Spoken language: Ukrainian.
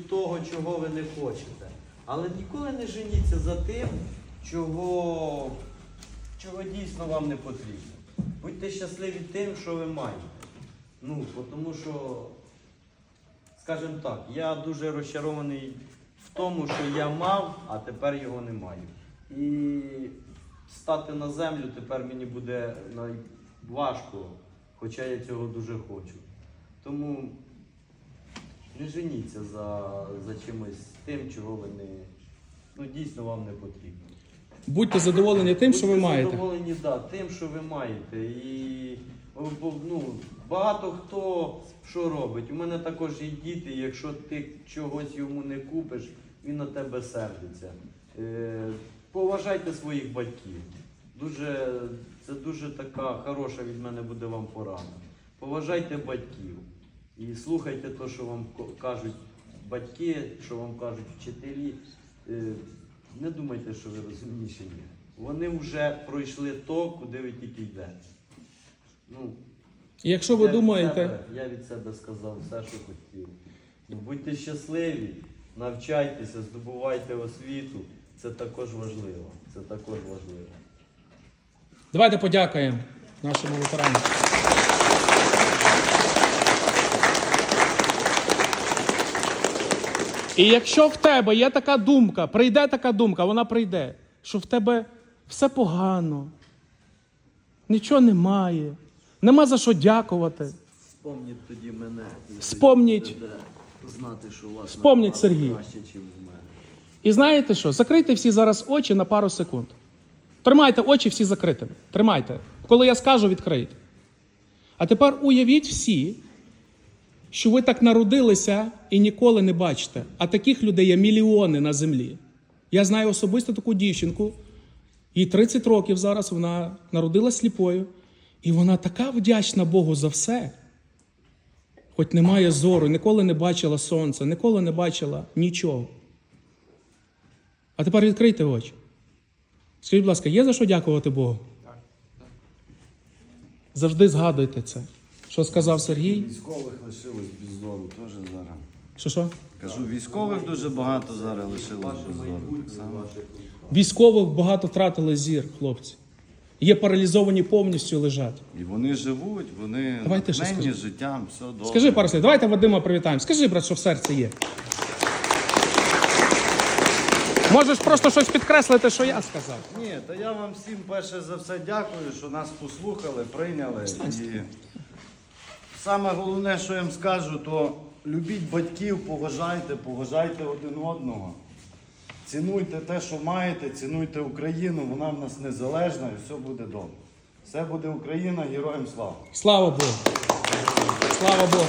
того, чого ви не хочете. Але ніколи не женіться за тим, чого, чого дійсно вам не потрібно. Будьте щасливі тим, що ви маєте. Ну, тому що, скажімо так, я дуже розчарований в тому, що я мав, а тепер його не маю. І стати на землю тепер мені буде важко, хоча я цього дуже хочу. Тому не женіться за, за чимось тим, чого ви не, ну, дійсно вам не потрібно. Будьте задоволені тим, що ви Будьте маєте. задоволені да, тим, що ви маєте. І ну, багато хто що робить. У мене також є діти, якщо ти чогось йому не купиш, він на тебе сердиться. Е, поважайте своїх батьків. Дуже, це дуже така хороша від мене буде вам порада. Поважайте батьків і слухайте те, що вам кажуть батьки, що вам кажуть вчителі. Е, не думайте, що ви розумніші. Ні. Вони вже пройшли то, куди ви тільки йдете. Ну, якщо ви я від думаєте, себе- я від себе сказав все, що хотів. Ну, будьте щасливі, навчайтеся, здобувайте освіту. Це також важливо. Це також важливо. давайте подякуємо нашому ветерану. І якщо в тебе є така думка, прийде така думка, вона прийде, що в тебе все погано, нічого немає, нема за що дякувати. Вспомніть тоді мене. і Вспомніть. Знати, що у вас Вспомніть набагато краще, ніж у мене. І знаєте що? Закрийте всі зараз очі на пару секунд. Тримайте очі всі закритими. Тримайте. Коли я скажу, відкрийте. А тепер уявіть всі, що ви так народилися і ніколи не бачите. А таких людей є мільйони на землі. Я знаю особисто таку дівчинку, їй 30 років зараз, вона народилась сліпою, і вона така вдячна Богу за все. Хоч немає зору, ніколи не бачила сонця, ніколи не бачила нічого. А тепер відкрийте очі. Скажіть, будь ласка, є за що дякувати Богу? Завжди згадуйте це. Що сказав Сергій? Військових лишилось без зору теж зараз. Що що? Кажу, військових дуже багато зараз лишилось без. Так само. Військових багато втратили зір, хлопці. Є паралізовані повністю лежать. І вони живуть, вони Давайте ще натхнені скажи. життям, все добре. Скажи пару слів, давайте Вадима привітаємо. Скажи, брат, що в серці є. Можеш просто щось підкреслити, що я сказав. Ні, та я вам всім перше за все дякую, що нас послухали, прийняли. І саме головне, що я вам скажу, то любіть батьків, поважайте, поважайте один одного. Цінуйте те, що маєте, цінуйте Україну, вона в нас незалежна і все буде добре. Все буде Україна, героям слава! Слава Богу. Слава Богу.